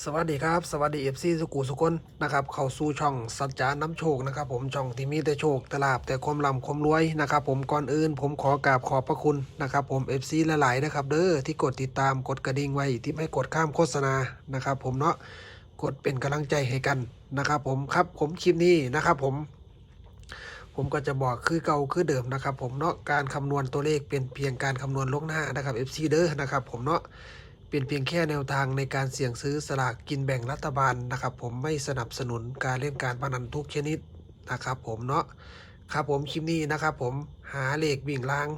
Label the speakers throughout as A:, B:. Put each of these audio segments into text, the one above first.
A: สวัสดีครับ สวัสดีเอฟซีสุกูสุคนนะครับเข้าสู่ช่องสัจจาน้ำโชคนะครับผมช่องที่มีแต่โชคแต่ลาบแต่ความร่ำความรวยนะครับผมก่อนอื่น ผมขอกราบขอบพระคุณนะครับผมเอฟซีหลายๆนะครับเด้อที่กดติดตามกดกระดิ่งไว้ที่ไม่กดข้ามโฆษณานะครับผมเนาะกดเป็นกำลังใจให้กันนะครับผมครับผมคลิปนี้นะครับผม ผมก็จะบอกคือเก่าคือเดิมนะครับผมเนาะการคำนวณตัวเลขเป็นเพียงการคำนวณลวงหน้านะครับ FC เด้อนะครับผมเนาะ เป็นเพียงแค่แนวทางในการเสี่ยงซื้อสลากกินแบ่งรัฐบาลนะครับ ผมไม่สนับสนุนการเล่นการพนันทุกชนิดนะครับ ผมเนาะครับผมคลิปนี้นะครับ ผมหาเลขวิ่งลาง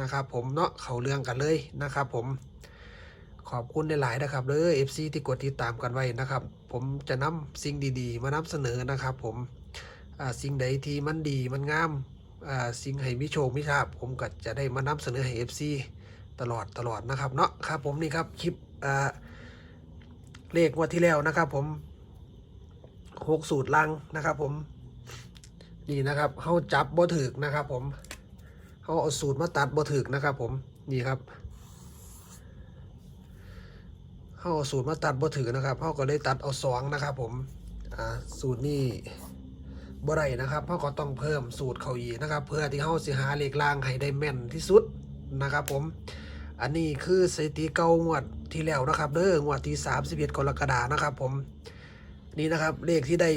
A: นะครับ ผมเนาะเขาเรื่องกันเลยนะครับ ผมขอบคุณหลายๆนะครับเด้อ FC ที่กดติดตามกันไว้นะครับ ผมจะนำสิ่งดีๆ มานำเสนอนะครับ ผมสิ่งใดที่มันดีมันงามสิ่งให้มิโชคมิชาบผมก็จะได้มานำเสนอให้ FC ตลอดตลอดนะครับเนาะครับผมนี่ครับคลิปอ่าเลขงวันที่แล้วนะครับ ผมหกสูตรลังนะครับ ผมนี่นะครับเขาจับบ่ถึกนะครับ ผมเขาเอาสูตรมาตัดบ่ถึกนะครับ ผมนี่ครับเขาเอาสูตรมาตัดบ่ถึกนะครับเขาก็เลยตัดเอาสองนะครับ ผมอ่าสูตรนี่บ่ได้นะครับเพราก็ต้องเพิ่มสูตรเขาอีนะครับ เพื่อที่เฮาสิหาเลขล่างให้ได้แม่นที่สุด นะครับผม อันนี้คือสถิติเก่างวดที่แล้วนะครับเด้องวดที่31กรกฎานะครับผมนี่นะครับเลขที่ได้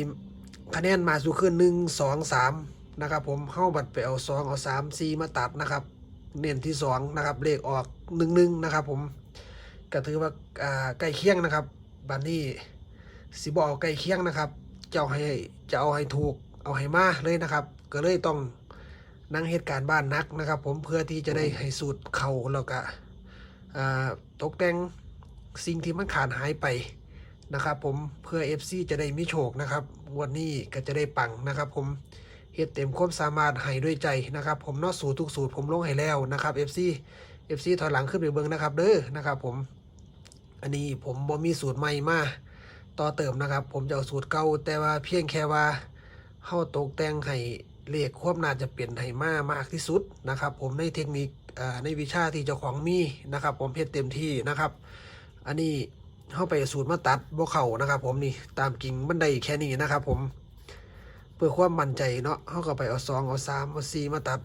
A: คะแนนมาสู่ขึ้น1 2 3นะครับผมเฮาบัดไปเอา2เอา3 4มาตัดนะครับ เน้นที่2นะครับเลขออก1 1นะครับผมก็ถือว่าใกล้เคียงนะครับบัดนี้สิบอาใกล้เคียงนะครับจะเจ้าให้จะเอาให้ถูกเอาให้มาเลยนะครับ ก็เลยต้อง นั่งเหตุการณ์บ้านนักนะครับ ผมเพื่อที่จะได้ให้สูตรเขาแล้วก็ตกแต่งสิ่งที่มันขาดหายไปนะครับผมเพื่อ FC จะได้มีโชคนะครับวันนี้ก็จะได้ปังนะครับ ผมเฮ็ดเต็มความสามารถให้ด้วยใจนะครับ ผมนอกสูตรทุกสูตรผมลงให้แล้วนะครับ FC FC ถอยหลังขึ้นไปเบิ่งนะครับเด้อนะครับผมอันนี้ผมบ่มีสูตรใหม่มาต่อเติมนะครับ ผมจะเอาสูตรเก่าแต่ว่าเพียงแค่ว่าเฮาตกแต่งให้ เลขควบน่าจะเปลี่ยนให้มามากที่สุดนะครับ ผมในเทคนิคในวิชาที่เจ้าของมีนะครับ ผมเพ็ดเต็มที่นะครับ อันนี้เฮาไปสูตรมาตัดบ่เข้านะครับ ผมนี่ตามกิ่งบันไดแค่นี้นะครับ ผมเพื่อความมั่นใจเนาะเฮาก็ไปเอา2เอา3เอา4มาตัด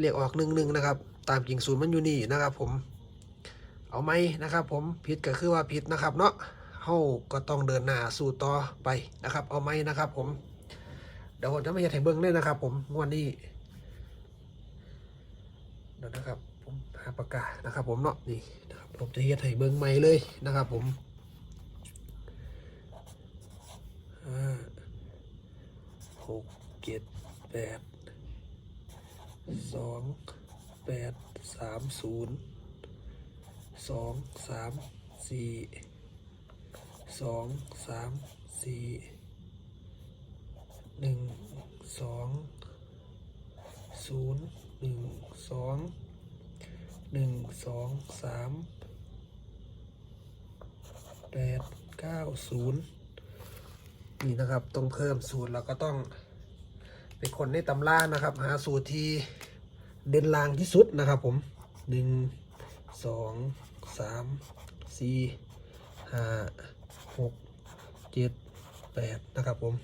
A: เรียกออก1 1นะครับ ตามกิ่งศูนย์มันอยู่นี่นะครับ ผมเอาไหมนะครับ ผมผิดก็คือว่าผิดนะครับ เนาะเฮาก็ต้องเดินหน้าสู่ต่อไปนะครับ เอาไหมนะครับ ผม เดี๋ยวผมจะม่เห็นให้เบิ้งเลยนะครับ ผมงวันนี้เดี๋ยวนะครับ ผมหาปากกานะครับ ผมเนาะนี่นะครับผมจะเฮ็ดให้เบิ้งใหม่เลยนะครับ ผมห้าหกเจ็ดแปดสองแปดสามศูนย์สองสามสี่สองสามสี่ หนึ่งสองศูนย์หนึ่งสองหนึ่งสองสามแปดเก้าศูนย์นี่นะครับ ต้องเพิ่มสูตรแล้วก็ต้องไปคนในตำรานะครับ หาสูตรที่เด่นลางที่สุดนะครับผมหนึ่งสองสามสี่ห้าหกเจ็ดแปดนะครับผม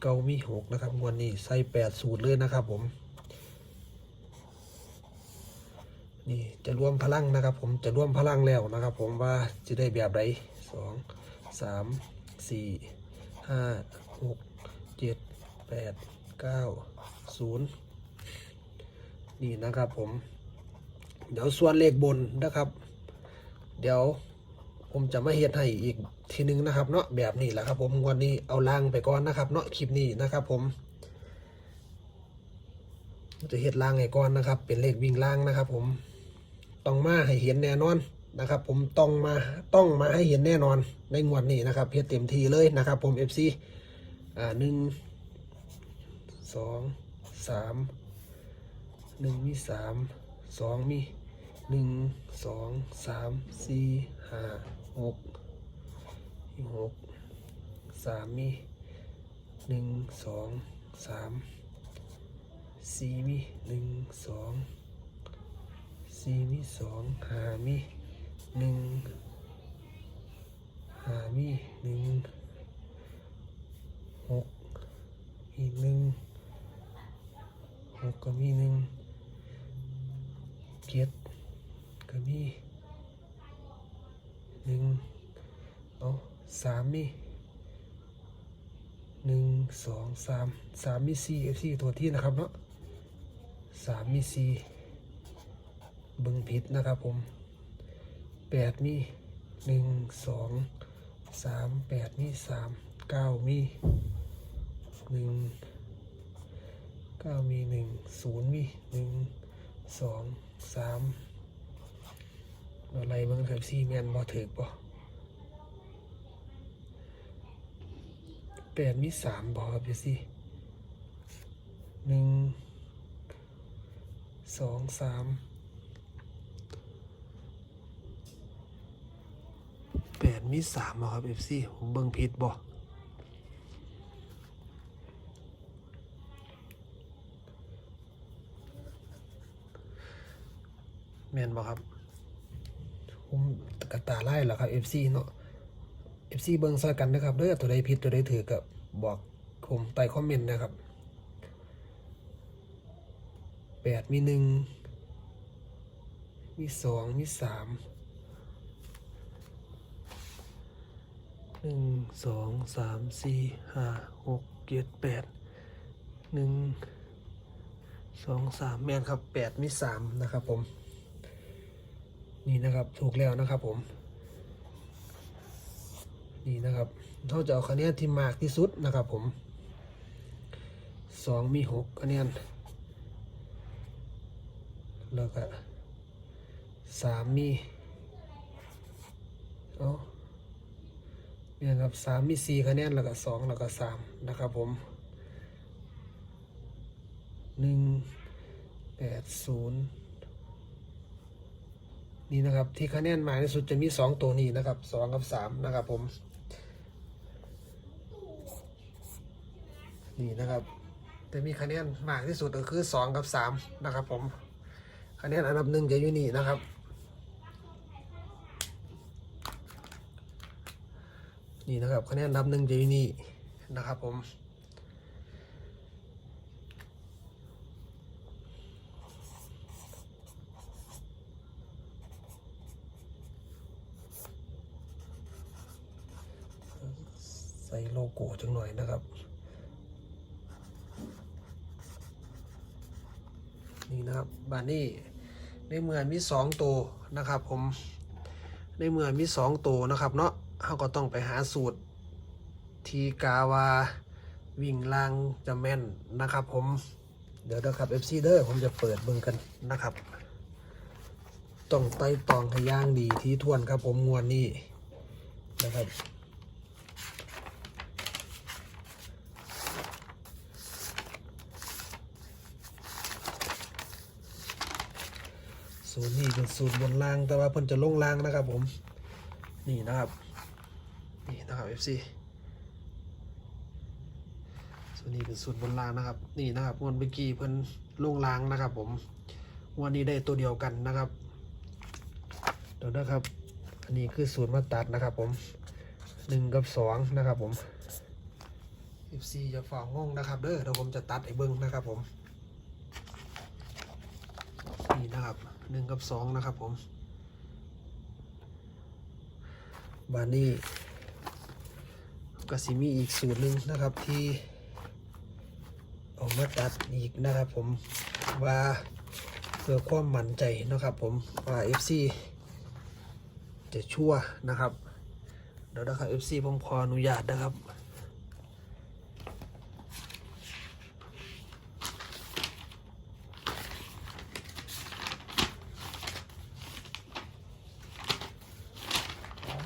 A: เก้ามีหกนะครับงวันนี้ใส่แปดสูตรเลยนะครับ ผม นี่จะรวมพลังนะครับ ผมจะรวมพลังแล้วนะครับ ผมว่าจะได้แบบใดสองสามสี่ห้าหกเจ็ดแปดเก้าศูนย์นี่นะครับผม เดี๋ยวส่วนเลขบนนะครับ เดี๋ยว ผมจะมาเฮ็ดให้อีกทีนึงนะครับเนาะแบบนี้แหละครับผมวันนี้เอาล่างไปก่อนนะครับเนาะคลิปนี้นะครับ ผม จะเฮ็ดล่างให้ก่อนนะครับ เป็นเลขวิ่งล่างนะครับ ผมต้องมาให้เห็นแน่นอนนะครับ ผมต้องมาต้องมาให้เห็นแน่นอนในงวดนี้นะครับเฮ็ดเต็มทีเลยนะครับ ผม FC อ่าหนึ่งสองสามหนึ่งมีสามสองมีหนึ่งสองสามสี่ห้า หกมีหกสามมีหนึ่งสองสามสี่มีหนึ่งสองสี่มีสองห้ามีหนึ่งหามีหนึ่งหกอีกหนึ่งหกก็มีหนึ่งเจ็ดก็มี หนึ่งเอาสามมีหนึ่งสองสามสามมีสี่เอฟซีตัวที่นะครับเนาะสามมีสี่เบึงผิดนะครับผมแปดมีหนึ่งสองสามแปดมีสามเก้ามีหนึ่งเก้ามีหนึ่งศูนย์มีหนึ่งสองสาม อะไรเบางเถอะสี่แมนบอถือบ่แปดมีสามบอครับพี่สี่หนึ่งสองสามแปดมีสามบ่ครับเอฟซีผมเบิ่งผิดบ่แมนบ่ครับ กระตาไล่เหรอครับเอฟซีเนาะเอฟซีเบิ่งซอยกันนะครับเด้อตัวใดผิดตัวใดถือกับบอกผมใต้คอมเมนต์นะครับแปดมีหนึ่งมีสองมีสามหนึ่งสองสามสี่ห้าหกเจ็ดแปดหนึ่งสองสามแม่นครับแปดมีสามนะครับผม นี่นะครับถูกแล้วนะครับผม นี่นะครับเขาจะเอาคะแนนที่มากที่สุดนะครับผมสองมีหกคะแนนแล้วก็สามมีเอ๋อเนี่ยครับสามมีสี่คะแนนแล้วก็สองแล้วก็สามนะครับผมหนึ่งแปดศูนย์ นี่นะครับที่คะแนนมากที่สุดจะมีสองตัวนี้นะครับสองกับสามนะครับผม นี่นะครับจะมีคะแนนมากที่สุดก็คือสองกับสามนะครับ ผมคะแนนอันดับหนึ่งจะอยู่นี่นะครับนี่นะครับคะแนนอันดับหนึ่งจะอยู่นี่นะครับผม ใส่โลโก้จังหน่อยนะครับ นี่นะครับบานนี่ในเมื่อมีสองตัวนะครับ ผมในเมื่อมีสองตัวนะครับ เนาะเขาก็ต้องไปหาสูตรทีกาวาวิ่งล่างจะแม่นนะครับ ผมเดี๋ยวนะครับ FC เด้อผมจะเปิดเบิ่งกันนะครับ ต้องไต่ตองให้ย่างดีที่ทวนครับ ผมงวนนี้นะครับ สูตรนี้เป็นสูตรบนล่างแต่ว่าเพิ่นจะลงล่างนะครับผม นี่นะครับ นี่นะครับ FC ส่วนนี้เป็นสูตรบนล่างนะครับ นี่นะครับงวดเมื่อกี้เพิ่นลงล่างนะครับ ผมวันนี้ได้ตัวเดียวกันนะครับเดี๋ยวนะครับ อันนี้คือสูตรมาตัดนะครับ ผมหนึ่งกับสองนะครับผม FC จะฝ่างงนะครับเด้อเดี๋ยวผมจะตัดไอ้เบิ้งนะครับผม นี่นะครับ หนึ่งกับสองนะครับผม บานนี้ก็สิมีอีกสูตรหนึ่งนะครับที่เออกมาตัดอีกนะครับผมว่าเพื่อความมั่นใจนะครับผมว่า FC จะชั่วนะครับ เดี๋ยวนะครับ FC ผมขออนุญาตนะครับ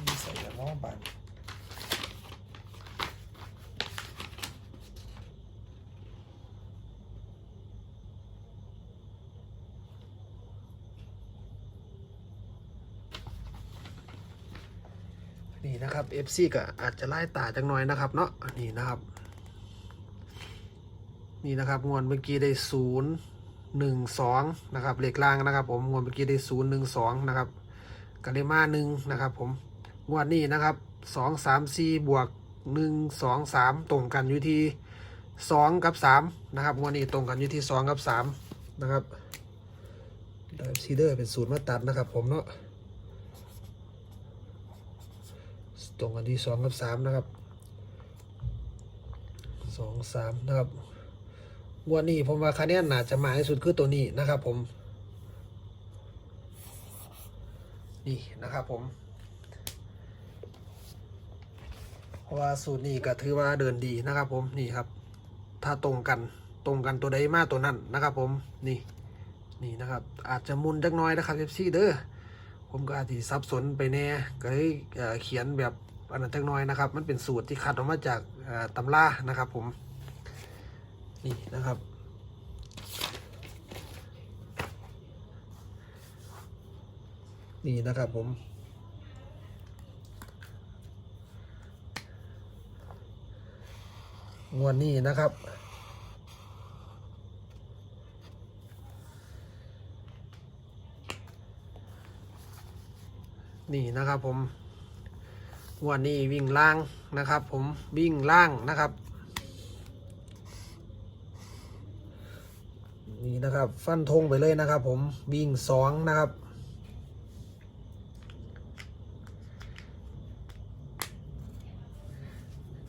A: มีใส่ละล้อบาน นี่นะครับ FC ก็อาจจะไล่ตาจังน้อยนะครับเนาะนี่นะครับ นี่นะครับงวดเมื่อกี้ได้ศูนย์หนึ่งสองนะครับเลขล่างนะครับ ผมงวดเมื่อกี้ได้ศูนย์หนึ่งสองนะครับกาเลมาหนึ่งนะครับ ผมงวดนี้นะครับสองสามสี่บวกหนึ่งสองสามตรงกันอยู่ที่สองกับสามนะครับงวันนี้ตรงกันอยู่ที่สองกับสามนะครับได้ซีเดอร์เป็นสูตรมาตัดนะครับ ผมเนาะ ตรงกันที่สองกับสามนะครับสองสามนะครับงวันนี้ผมว่าคะแนนน่าจะมาที่สุดคือตัวนี้นะครับผมนี่นะครับผมเพราะว่าสูตรนี้ก็ถือว่าเดินดีนะครับผมนี่ครับ ถ้าตรงกันตรงกันตัวใดมากตัวนั้นนะครับผมนี่นี่นะครับอาจจะมุนจักน้อยนะครับเอฟซีเด้อผมก็อาจจะสับสนไปแน่ก็เลยเขียนแบบ อันนั้นจักน้อยนะครับ มันเป็นสูตรที่คัดออกมาจากตำรานะครับ ผม นี่นะครับนี่นะครับผม งวดนี้นะครับ นี่นะครับผม วดนี้วิ่งล่างนะครับ ผมวิ่งล่างนะครับ นี่นะครับ ฟันธงไปเลยนะครับ ผมวิ่งสองนะครับ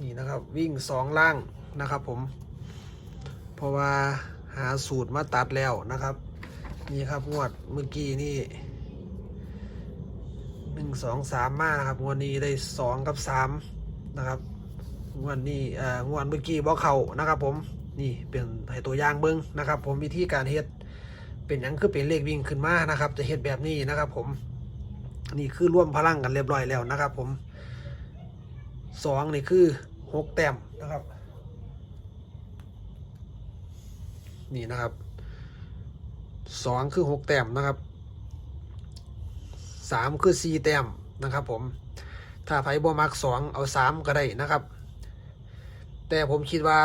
A: นี่นะครับวิ่งสองล่างนะครับผม เพราะว่าหาสูตรมาตัดแล้วนะครับ นี่ครับงวดเมื่อกี้นี่ หนึ่งสองสามมานะครับงวดนี้ได้สองกับสามนะครับงวดนี้เอ่องวดเมื่อกี้บอกเขานะครับ ผมนี่เป็นให้ตัวอย่างเบิ้งนะครับ ผมวิธีการเฮ็ดเป็นหยังคือเป็นเลขวิ่งขึ้นมานะครับ จะเฮ็ดแบบนี้นะครับ ผมนี่คือร่วมพลังกันเรียบร้อยแล้วนะครับ ผมสองนี่คือหกแต้มนะครับ นี่นะครับสองคือหกแต้มนะครับ สามคือสี่แต้มนะครับ ผม ถ้าไพ่บอมักสองเอาสามก็ได้นะครับ แต่ผมคิดว่า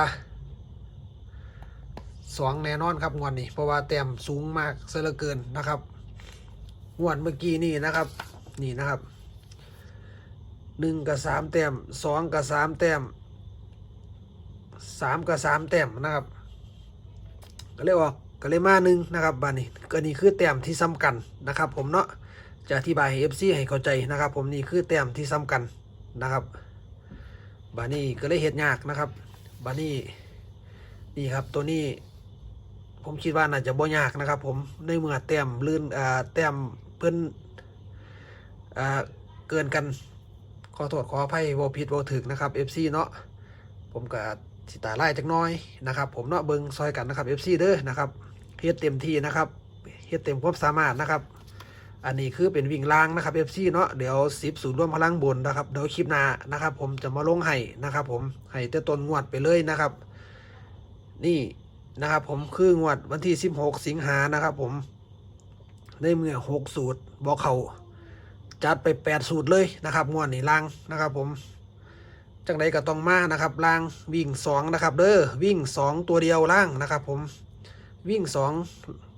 A: สองแน่นอนครับงวดนี้เพราะว่าแต้มสูงมากเสียเหลือเกินนะครับงวดเมื่อกี้นี่นะครับ นี่นะครับหนึ่งกับสามแต้มสองกับสามแต้มสามกับสามแต้มนะครับ ก็เรียกว่าก็เลยมาหนึ่งนะครับบานี้ก็นี่คือแต้มที่สำคัญนะครับ ผมเนาะ จะอธิบายให้เอฟซีให้เข้าใจนะครับ ผมนี่คือแต้มที่สำคัญนะครับบานี้ก็เลยเห็ดยากนะครับบานี้นี่ครับตัวนี้ผมคิดว่าน่าจะบ่ยากนะครับ ผมในเมื่อแต้มลื่นอ่าแต้มเพิ่นอ่าเกินกันขอโทษขออภัยโวผิดโวถึกนะครับ FC เนาะผมก็สิตาไล่จักน้อยนะครับ ผมเนาะเบิงซอยกันนะครับ FC เด้อนะครับเฮ็ดเต็มที่นะครับเฮ็ดเต็มความสามารถนะครับ อันนี้คือเป็นวิ่งล่างนะครับ FC เนาะเดี๋ยวสิบศูนย์ร่วมพลังบนนะครับเดี๋ยวคลิปหน้านะครับ ผมจะมาลงให้นะครับ ผมให้แต่ต้นงวดไปเลยนะครับ นี่นะครับ ผมคืองวดวันที่ 16 สิงหานะครับ ผมได้เมื่อ6สูตรบอกเขาจัดไปแปดสูตรเลยนะครับงวดนี้ล่างนะครับ ผมจังใดก็ต้องมานะครับล่างวิ่งสองนะครับเด้อวิ่งสองตัวเดียวล่างนะครับ ผม วิ่งสอง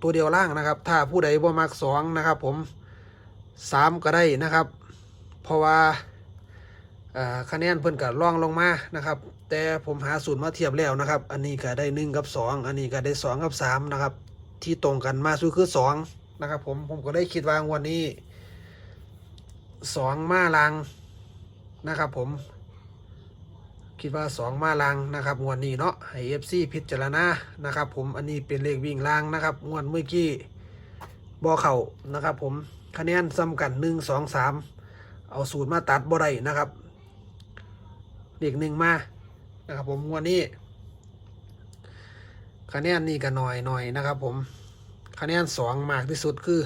A: ตัวเดียวล่างนะครับ ถ้าผู้ใดบ่มักสองนะครับ ผมสามก็ได้นะครับ เพราะว่าคะแนนเพิ่นก็ล่องลงมานะครับ แต่ผมหาสูตรมาเทียบแล้วนะครับ อันนี้ก็ได้หนึ่งกับสองอันนี้ก็ได้สองกับสามนะครับ ที่ตรงกันมาสู้คือสองนะครับ ผมผมก็ได้คิดว่างวันนี้สองมาลังนะครับ ผม คิดว่าสองมาลังนะครับงวดนี้เนาะให้เอฟซีพิจารณานะครับ ผมอันนี้เป็นเลขวิ่งล่างนะครับงวดเมื่อกี้บอเข่านะครับ ผมคะแนนซ้ำกันหนึ่งสองสามเอาสูตรมาตัดบ่ได้นะครับเลขหนึ่งมานะครับ ผมงวดนี้คะแนนนี่ก็หน่อยหน่อยนะครับ ผมคะแนนสองมากที่สุดคือ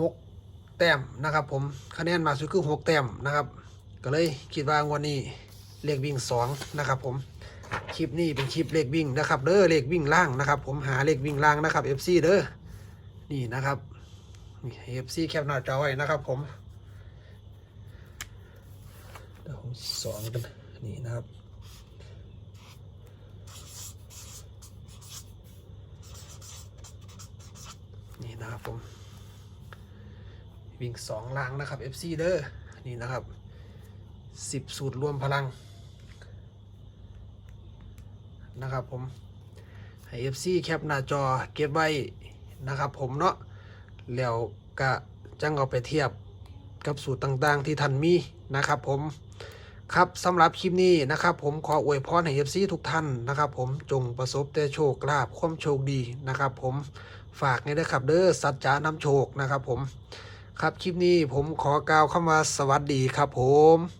A: หกแต้มนะครับ ผมคะแนนมากสุดคือหกแต้มนะครับ ก็เลยคิดว่างวันนี้เลขวิ่งสองนะครับผมคลิปนี้เป็นคลิปเลขวิ่งนะครับเด้อเลขวิ่งล่างนะครับ ผมหาเลขวิ่งล่างนะครับ FC เด้อนี่นะครับนี่ FC แคปหน้าจอไว้นะครับผมเดี๋ยวผมสอนกันนี่นะครับนี่นะครับผมวิ่งสองล่างนะครับ FC เด้อนี่นะครับ สิบสูตรรวมพลัง นะครับผมให้ FC แคปหน้าจอเก็บไว้นะครับผมเนาะแล้วก็จังเอาไปเทียบกับสูตรต่างๆที่ท่านมีนะครับผมครับสำหรับคลิปนี้นะครับผมขออวยพรให้ FC ทุกท่านนะครับผมจงประสบแต่โชคลาภความโชคดีนะครับผมฝากนี่นะครับเด้อสัจจานำโชคนะครับผมครับคลิปนี้ผมขอกล่าวคำว่าสวัสดีครับผม